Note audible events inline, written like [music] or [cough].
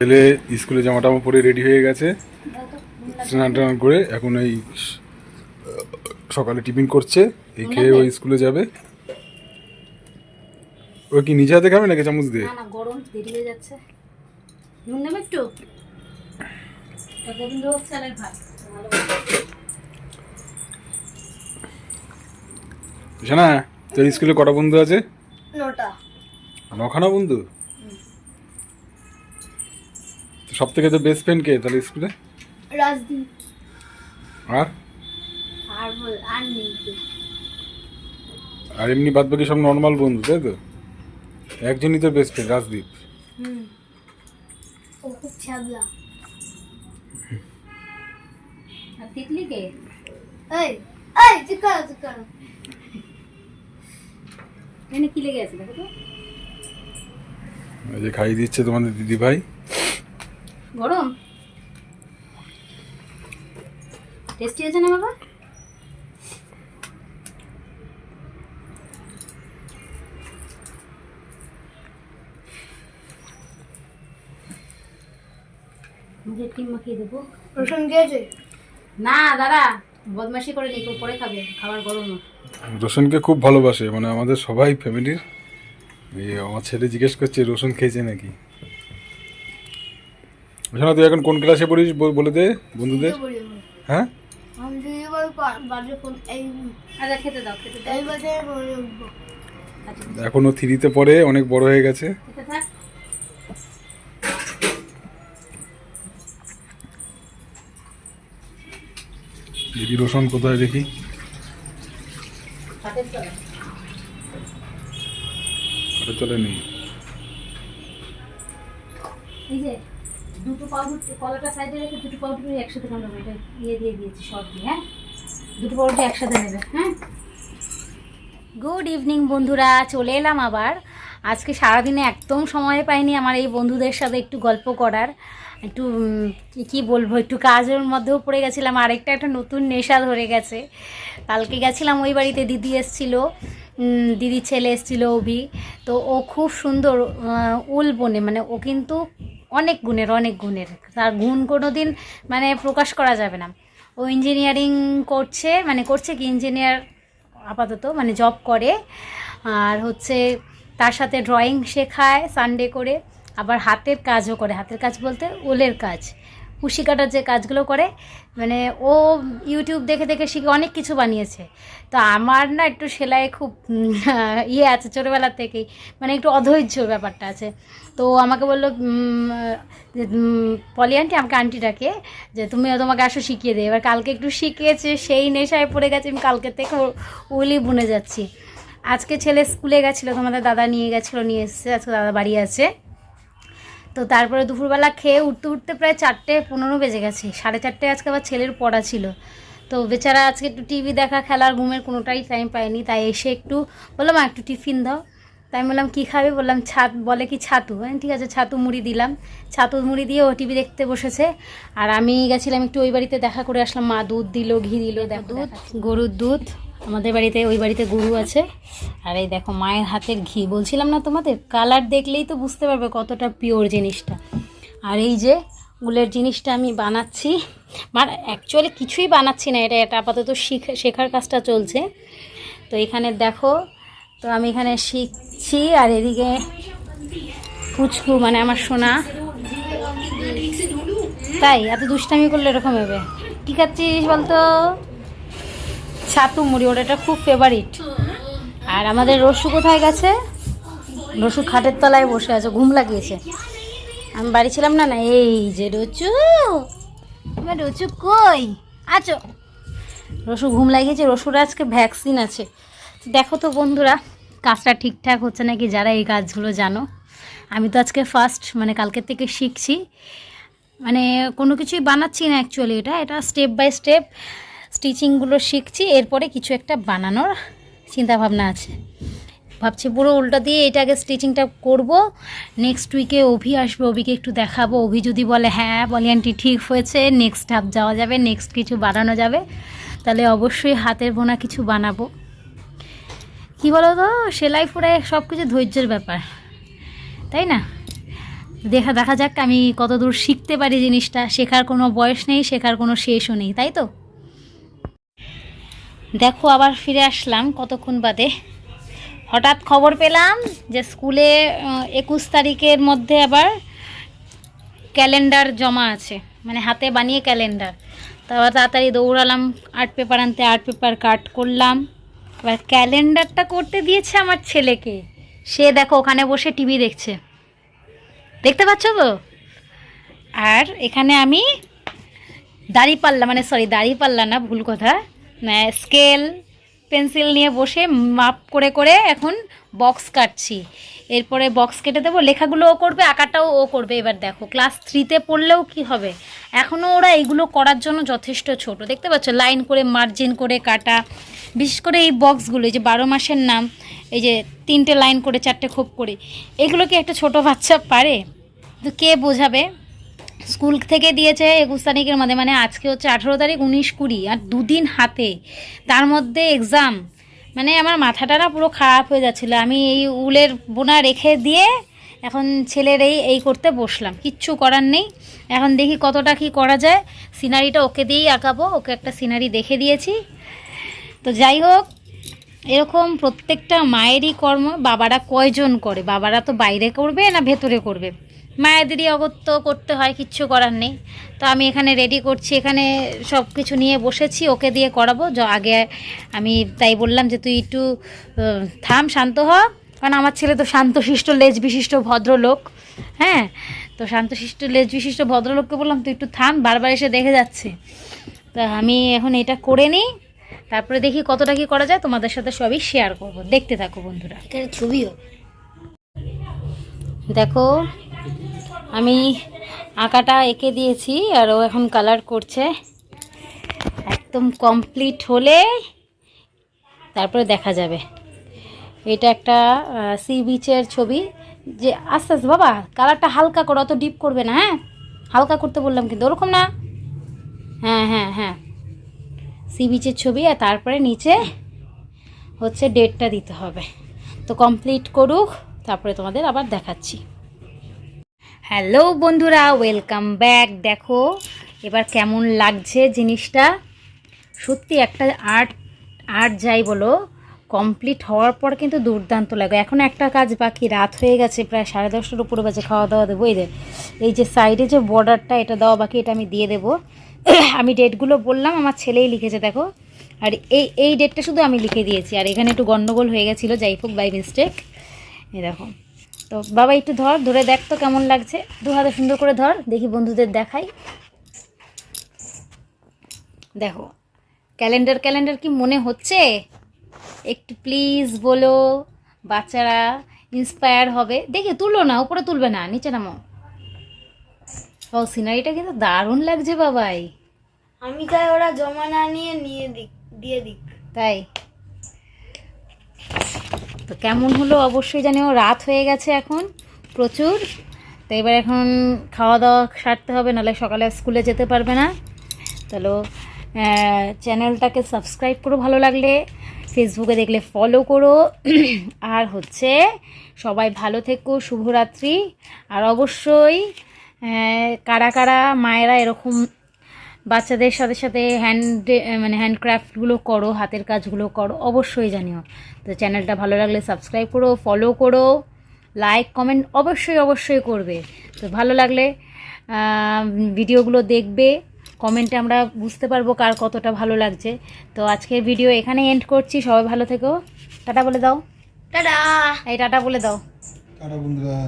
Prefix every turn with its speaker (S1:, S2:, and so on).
S1: ছেলে স্কুলে জামা টামা পরে রেডি হয়ে গেছে। স্নান টান করে এখন এই সকালে টিফিন করছে। এই খেয়ে ওই স্কুলে যাবে। ও কি নিজে হাতে খাবে নাকি চামচ দিয়ে?
S2: না গরম দেরি হয়ে যাচ্ছে। নুন একটু?
S1: তোর স্কুলে কটা বন্ধু আছে?
S2: নটা।
S1: নখানা বন্ধু? সব থেকে তো বেস্ট ফ্রেন্ড কে তাহলে স্কুলে
S2: রাজদীপ।
S1: আর?
S2: আর বল আর নেই
S1: আর এমনি বাদ বাকি সব নর্মাল বন্ধু তাই তো? একজনই তো বেস্ট ফ্রেন্ড রাজদীপ।
S2: হুম। ও খুব ছ্যাবলা। আর তিতলি কে এই এই চুপ করো এনে কি লেগে আছে দেখো তো?
S1: এই যে খাইয়ে দিচ্ছে তোমাদের দিদি ভাই
S2: গরম? টেস্টি আছে না বাবা? মুখে মাখিয়ে দেবো।
S3: রসুন খেয়েছে
S2: না দাদা বদমাশি করে নি পরে খাবে খাবার গরম
S1: রোশনকে খুব ভালোবাসে মানে আমাদের সবাই ফ্যামিলির এই আমার ছেলে জিজ্ঞেস করছে রসুন খেয়েছে নাকি? রোশনা তুই এখন কোন ক্লাসে পড়িস বল- বলে দে বন্ধুদের? হ্যাঁ?
S3: আমি যদি এবার পা- বাজে ফোন এই
S2: আচ্ছা আচ্ছা
S1: এখনও থ্রিতে পড়ে অনেক বড় হয়ে গেছে। দেখি রোশন কোথায় দেখি? চলে নেই।
S2: পাউরুটি কলাটা সাইডে রেখে দুটো পাউরুটি একসাথে এটা ইয়ে দিয়ে দিয়েছি শর্ট দিয়ে হ্যাঁ? দুটো পাউরুটি একসাথে নেবে হ্যাঁ? গুড ইভিনিং বন্ধুরা, চলে এলাম আবার। আজকে সারাদিনে একদম সময় পাইনি আমার এই বন্ধুদের সাথে একটু গল্প করার। একটু কি- বলব, একটু কাজের মধ্যেও পড়ে গেছিলাম, আরেকটা একটা নতুন নেশা ধরে গেছে। কালকে গেছিলাম, ওই বাড়িতে দিদি এসছিল দিদির ছেলে এসছিল অভি। তো ও খুব সুন্দর উল বনে মানে ও কিন্তু অনেক গুণের অনেক গুণের। তার গুণ কোনো দিন মানে প্রকাশ করা যাবে না। ও ইঞ্জিনিয়ারিং করছে মানে করছে কি ইঞ্জিনিয়ার আপাতত মানে জব করে। আর হচ্ছে তার সাথে ড্রয়িং শেখায় সানডে করে, আবার হাতের কাজও করে। হাতের কাজ বলতে ওলের কাজ। কুশি কাটার যে কাজগুলো করে মানে ও ইউটিউব দেখে দেখে শিখে অনেক কিছু বানিয়েছে। তো আমার না একটু সেলাই খুব [laughs] ইয়ে আছে ছোটোবেলার থেকেই মানে একটু অধৈর্য ব্যাপারটা আছে। তো আমাকে বলল যে পলি আন্টি আমাকে আন্টি ডাকে, যে তুমি তোমাকে আসো শিখিয়ে দে। এবার কালকে একটু শিখিয়েছে, সেই নেশায় পড়ে গেছে, আমি কালকে থেকে উলি বুনে যাচ্ছি। আজকে ছেলে স্কুলে গেছিল, তোমাদের দাদা নিয়ে গেছিল, নিয়ে এসছে, আজকে দাদা বাড়ি আছে। তো তারপরে দুপুরবেলা খেয়ে উঠতে উঠতে প্রায় চারটে পনেরো বেজে গেছে। সাড়ে চারটে আজকে আবার ছেলের পড়া ছিল। তো বেচারা আজকে একটু টিভি দেখা খেলার ঘুমের কোনোটাই টাইম পায়নি। তাই এসে একটু বললাম "মা, একটু টিফিন দাও। তাই আমি বললাম কী খাবে? বললাম ছাত বলে কি ছাতু? হ্যাঁ ঠিক আছে ছাতু মুড়ি দিলাম। ছাতু মুড়ি দিয়ে ও টিভি দেখতে বসেছে। আর আমি গেছিলাম একটু ওই বাড়িতে দেখা করে আসলাম। মা দুধ দিল ঘি দিল দেখো দুধ? গরুর দুধ। আমাদের বাড়িতে, ওই বাড়িতে গরু আছে। আর এই দেখো, মায়ের হাতের ঘি। বলছিলাম না তোমাদের? কালার দেখলেই তো বুঝতে পারবে কতটা পিওর জিনিসটা। আর এই যে উলের জিনিসটা আমি বানাচ্ছি। মানে অ্যাকচুয়ালি কিছুই বানাচ্ছি না, এটা এটা আপাতত শিখ- শেখার কাজটা চলছে। তো এখানে দেখো, তো আমি এখানে শিখছি, আর এদিকে ফুচকু মানে আমার সোনা। তাই, এত দুষ্টামি করলে এরকম হবে। কী খাচ্ছিস বলতো? ছাতু মুড়ি, ওটা খুব ফেভারিট আর আমাদের রসু কোথায় গেছে? রসু খাটের তলায় বসে আছে, ঘুম লাগিয়েছে। আমি বাড়ি ছিলাম না না, এই যে রচু। এবার রচু কই? আছো। রসু ঘুম লাগিয়েছে, রসুর আজকে ভ্যাকসিন আছে। দেখো তো বন্ধুরা, কাজটা ঠিকঠাক হচ্ছে নাকি যারা এই কাজগুলো জানো? আমি তো আজকে ফার্স্ট মানে কালকের থেকে শিখছি। মানে কোনো কিছুই বানাচ্ছি না অ্যাকচুয়ালি এটা এটা স্টেপ বাই স্টেপ স্টিচিংগুলো শিখছি, এরপরে কিছু একটা বানানোর চিন্তা ভাবনা আছে। ভাবছি পুরো উল্টা দিয়ে এটাকে স্টিচিংটা করব নেক্সট উইকে অভি আসবে, অভিকে একটু দেখাবো। অভি যদি বলে হ্যাঁ বলি আন্টি ঠিক হয়েছে নেক্সট হাফ যাওয়া যাবে নেক্সট কিছু বানানো যাবে, তাহলে অবশ্যই হাতের বোনা কিছু বানাবো। কি বলো তো সেলাই ফোড়াই সব কিছু ধৈর্যের ব্যাপার, তাই না? দেখা দেখা যাক আমি কতদূর শিখতে পারি জিনিসটা, শেখার কোনো বয়স নেই, শেখার কোনো শেষও নেই, তাই তো? দেখো আবার ফিরে আসলাম কতক্ষণ বাদে। হঠাৎ খবর পেলাম যে স্কুলে একুশ তারিখের মধ্যে আবার ক্যালেন্ডার জমা আছে। মানে হাতে বানিয়ে ক্যালেন্ডার। তারপর তাড়াতাড়ি দৌড়ালাম, আর্ট পেপার আনতে, আর্ট পেপার কাট করলাম। এবার ক্যালেন্ডারটা করতে দিয়েছে আমার ছেলেকে। সে দেখো ওখানে বসে টিভি দেখছে। দেখতে পাচ্ছ তো? আর এখানে আমি দাড়িপাল্লা মানে সরি দাড়িপাল্লা না, ভুল কথা। স্কেল পেন্সিল নিয়ে বসে মাপ করে করে এখন বক্স কাটছি। এরপরে বক্স কেটে দেবো, লেখাগুলো ও করবে আঁকাটাও ও করবে। এবার দেখো ক্লাস থ্রিতে পড়লেও কি হবে? এখনও ওরা এইগুলো করার জন্য যথেষ্ট ছোট। দেখতে পাচ্ছ লাইন করে মার্জিন করে কাটা। বিশেষ করে এই বক্সগুলো এই যে বারো মাসের নাম, এই যে তিনটে লাইন করে, চারটে খোপ করে, এগুলো কি একটা ছোট বাচ্চা পারে? তো কে বোঝাবে? স্কুল থেকে দিয়েছে একুশ তারিখের মধ্যে মানে আজকে হচ্ছে আঠেরো তারিখ, উনিশ কুড়ি, আর দুদিন হাতে। তার মধ্যে এক্সাম মানে আমার মাথাটা না পুরো খারাপ হয়ে যাচ্ছিল। আমি এই উলের বোনা রেখে দিয়ে এখন ছেলের এই এই করতে বসলাম। কিচ্ছু করার নেই। এখন দেখি কতটা কি করা যায়। সিনারিটা ওকে দিয়েই আঁকাবো। ওকে একটা সিনারি দেখে দিয়েছি। তো যাই হোক, এরকম প্রত্যেকটা মায়েরই কর্ম। বাবারা কয়জন করে? বাবারা তো বাইরে করবে না ভেতরে করবে? মায়েদেরই অগত্য করতে হয় কিচ্ছু করার নেই। তো আমি এখানে রেডি করছি এখানে সব কিছু নিয়ে বসেছি ওকে দিয়ে করাবো। য- আগে আমি তাই বললাম যে তুই একটু থাম শান্ত হ। কারণ আমার ছেলে তো শান্তশিষ্ট লেজ বিশিষ্ট ভদ্রলোক। হ্যাঁ? তো শান্তশিষ্ট লেজ বিশিষ্ট ভদ্রলোককে বললাম তুই একটু থাম বারবার এসে দেখে যাচ্ছে। তা আমি এখন এটা করে নিই। তারপরে দেখি কতটা কি করা যায়। তোমাদের সাথে সবই শেয়ার করব। দেখতে থাকো বন্ধুরা।
S3: এখানে ছবিও।
S2: দেখো আমি আঁকাটা এঁকে দিয়েছি আর ও এখন কালার করছে। একদম কমপ্লিট হলে তারপরে দেখা যাবে। এটা একটা সি বিচের ছবি। যে, আস্তে আস্তে, বাবা কালারটা হালকা করো, অত ডিপ করবে না হ্যাঁ? হালকা করতে বললাম কিন্তু ওরকম না। হ্যাঁ হ্যাঁ হ্যাঁ। সি বিচের ছবি আর তারপরে নিচে হচ্ছে ডেটটা দিতে হবে। তো কমপ্লিট করুক, তারপরে তোমাদের আবার দেখাচ্ছি। হ্যালো বন্ধুরা, ওয়েলকাম ব্যাক। দেখো, এবার কেমন লাগছে জিনিসটা? সত্যি একটা আর্ট আর্ট যাই বলো, কমপ্লিট হওয়ার পর কিন্তু দুর্দান্ত লাগে। এখন একটা কাজ বাকি, রাত হয়ে গেছে, প্রায় সাড়ে দশটার উপরে বাজে খাওয়া দাওয়া দেবো যে, এই যে সাইডে যে বর্ডারটা এটা দেওয়া বাকি, এটা আমি দিয়ে দেবো। [coughs] আমি ডেটগুলো বললাম, আমার ছেলেই লিখেছে, দেখো। আর এই এই ডেটটা শুধু আমি লিখে দিয়েছি। আর এখানে একটু গণ্ডগোল হয়ে গেছিল, যাই হোক বাই মিস্টেক এই দেখো। তো বাবা একটু ধর ধরে দেখ তো কেমন লাগছে। দু হাতে সুন্দর করে ধর দেখি বন্ধুদের দেখাই। দেখো ক্যালেন্ডার ক্যালেন্ডার কি মনে হচ্ছে? একটু প্লিজ বলো বাচ্চারা ইন্সপায়ার হবে। দেখে তুলো না উপরে তুলবে না নিচে নামো। ও সিনারিটা কিন্তু দারুণ লাগছে বাবাই।
S3: আমি তাই ওরা জমা না নিয়ে নিয়ে দিক দিয়ে দিক।
S2: তাই? তো কেমন হলো? অবশ্যই জানিও, রাত হয়ে গেছে এখন, প্রচুর। তো এবার এখন খাওয়া দাওয়া সারতে হবে, নাহলে সকালে স্কুলে যেতে পারবে না। তাহলে চ্যানেলটাকে সাবস্ক্রাইব করো ভালো লাগলে, ফেসবুকে দেখলে ফলো করো। [clears throat] আর হচ্ছে, সবাই ভালো থেকো, শুভরাত্রি। আর অবশ্যই কারা কারা মায়েরা এরকম বাচ্চাদের সাথে সাথে হ্যান্ড মানে হ্যান্ডক্রাফটগুলো করো হাতের কাজগুলো করো অবশ্যই জানিও। তো চ্যানেলটা ভালো লাগলে সাবস্ক্রাইব করো ফলো করো লাইক কমেন্ট অবশ্যই অবশ্যই করবে। তো ভালো লাগলে ভিডিওগুলো দেখবে কমেন্টে আমরা বুঝতে পারব কার কতটা ভালো লাগছে। তো আজকের ভিডিও এখানে এন্ড করছি সবাই ভালো থেকো। টাটা বলে দাও।
S3: টাটা।
S2: এই টাটা বলে দাও।
S1: টাটা বন্ধুরা।